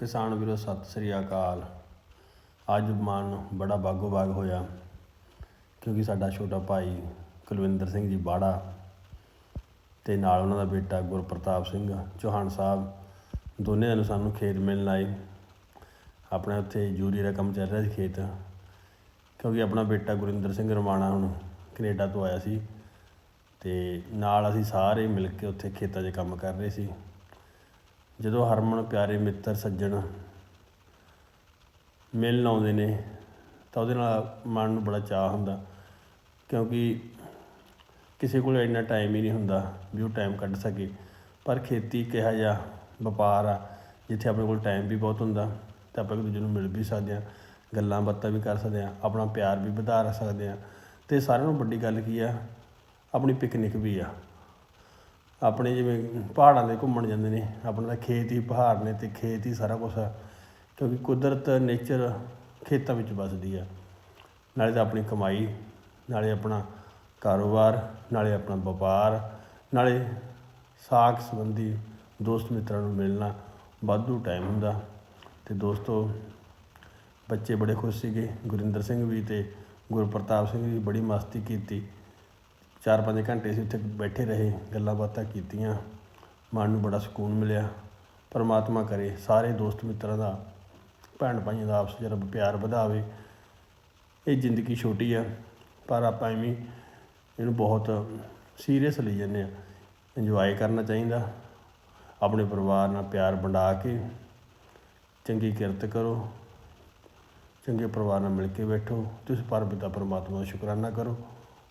ਕਿਸਾਨ ਵੀਰੋ, ਸਤਿ ਸ੍ਰੀ ਅਕਾਲ। ਅੱਜ ਮਨ ਬੜਾ ਬਾਗੋ ਬਾਗ ਹੋਇਆ, ਕਿਉਂਕਿ ਸਾਡਾ ਛੋਟਾ ਭਾਈ ਕੁਲਵਿੰਦਰ ਸਿੰਘ ਜੀ ਬਾੜਾ ਤੇ ਨਾਲ ਉਹਨਾਂ ਦਾ ਬੇਟਾ ਗੁਰਪ੍ਰਤਾਪ ਸਿੰਘ ਚੌਹਾਨ ਸਾਹਿਬ, ਦੋਨੇ ਨੂੰ ਸਾਨੂੰ ਖੇਤ ਮਿਲਣ ਆਏ। ਆਪਣੇ ਉੱਥੇ ਯੂਰੀ ਦਾ ਕੰਮ ਚੱਲ ਰਿਹਾ ਸੀ ਖੇਤ, ਕਿਉਂਕਿ ਆਪਣਾ ਬੇਟਾ ਗੁਰਿੰਦਰ ਸਿੰਘ ਰਮਾਣਾ ਹੁਣ ਕੈਨੇਡਾ ਤੋਂ ਆਇਆ ਸੀ ਤੇ ਨਾਲ ਅਸੀਂ ਸਾਰੇ ਮਿਲ ਕੇ ਉੱਥੇ ਖੇਤਾਂ 'ਚ ਕੰਮ ਕਰ ਰਹੇ ਸੀ। ਜਦੋਂ ਹਰਮਨ ਪਿਆਰੇ ਮਿੱਤਰ ਸੱਜਣ ਮਿਲਣ ਆਉਂਦੇ ਨੇ, ਤਾਂ ਉਹਦੇ ਨਾਲ ਮਨ ਨੂੰ ਬੜਾ ਚਾਹ ਹੁੰਦਾ, ਕਿਉਂਕਿ ਕਿਸੇ ਕੋਲ ਇੰਨਾ ਟਾਈਮ ਹੀ ਨਹੀਂ ਹੁੰਦਾ ਵੀ ਉਹ ਟਾਈਮ ਕੱਢ ਸਕੇ। ਪਰ ਖੇਤੀ ਕਿਹਾ ਜਿਹਾ ਵਪਾਰ ਆ, ਜਿੱਥੇ ਆਪਣੇ ਕੋਲ ਟਾਈਮ ਵੀ ਬਹੁਤ ਹੁੰਦਾ, ਤਾਂ ਆਪਾਂ ਇੱਕ ਦੂਜੇ ਨੂੰ ਮਿਲ ਵੀ ਸਕਦੇ ਹਾਂ, ਗੱਲਾਂ ਬਾਤਾਂ ਵੀ ਕਰ ਸਕਦੇ ਹਾਂ, ਆਪਣਾ ਪਿਆਰ ਵੀ ਵਧਾ ਸਕਦੇ ਹਾਂ। ਤੇ ਸਾਰਿਆਂ ਨੂੰ ਵੱਡੀ ਗੱਲ ਕੀ ਆ, ਆਪਣੀ ਪਿਕਨਿਕ ਵੀ ਆ। ਆਪਣੇ ਜਿਵੇਂ ਪਹਾੜਾਂ ਦੇ ਘੁੰਮਣ ਜਾਂਦੇ ਨੇ, ਆਪਣਾ ਤਾਂ ਖੇਤ ਹੀ ਪਹਾੜ ਨੇ ਅਤੇ ਖੇਤ ਹੀ ਸਾਰਾ ਕੁਝ ਆ, ਕਿਉਂਕਿ ਕੁਦਰਤ ਨੇਚਰ ਖੇਤਾਂ ਵਿੱਚ ਵੱਸਦੀ ਆ। ਨਾਲੇ ਤਾਂ ਆਪਣੀ ਕਮਾਈ, ਨਾਲੇ ਆਪਣਾ ਕਾਰੋਬਾਰ, ਨਾਲੇ ਆਪਣਾ ਵਪਾਰ, ਨਾਲੇ ਸਾਖ ਸੰਬੰਧੀ ਦੋਸਤ ਮਿੱਤਰਾਂ ਨੂੰ ਮਿਲਣਾ ਵਾਧੂ ਟਾਈਮ ਹੁੰਦਾ। ਤੇ ਦੋਸਤੋ, ਬੱਚੇ ਬੜੇ ਖੁਸ਼ ਸੀਗੇ, ਗੁਰਿੰਦਰ ਸਿੰਘ ਵੀ ਤੇ ਗੁਰਪ੍ਰਤਾਪ ਸਿੰਘ ਵੀ ਬੜੀ ਮਸਤੀ ਕੀਤੀ। ਚਾਰ ਪੰਜ ਘੰਟੇ ਅਸੀਂ ਉੱਥੇ ਬੈਠੇ ਰਹੇ, ਗੱਲਾਂ ਬਾਤਾਂ ਕੀਤੀਆਂ, ਮਨ ਨੂੰ ਬੜਾ ਸਕੂਨ ਮਿਲਿਆ, ਪਰਮਾਤਮਾ ਕਰੇ, ਸਾਰੇ ਦੋਸਤ ਮਿੱਤਰਾਂ ਦਾ, ਭੈਣ ਭਾਈਆਂ ਦਾ ਆਪਸ ਵਿੱਚ ਰੱਬ ਪਿਆਰ ਵਧਾਵੇ। ਇਹ ਜ਼ਿੰਦਗੀ ਛੋਟੀ ਆ, ਪਰ ਆਪਾਂ ਐਵੇਂ ਇਹਨੂੰ ਬਹੁਤ ਸੀਰੀਅਸ ਲਈ ਜਾਂਦੇ ਆ। ਇੰਜੋਏ ਕਰਨਾ ਚਾਹੀਦਾ, ਆਪਣੇ ਪਰਿਵਾਰ ਨਾਲ ਪਿਆਰ ਵੰਡਾ ਕੇ, ਚੰਗੀ ਕਿਰਤ ਕਰੋ, ਚੰਗੇ ਪਰਿਵਾਰ ਨਾਲ ਮਿਲ ਕੇ ਬੈਠੋ, ਤੁਸੀਂ ਪਰਮਪਿਤਾ ਪਰਮਾਤਮਾ ਦਾ ਸ਼ੁਕਰਾਨਾ ਕਰੋ।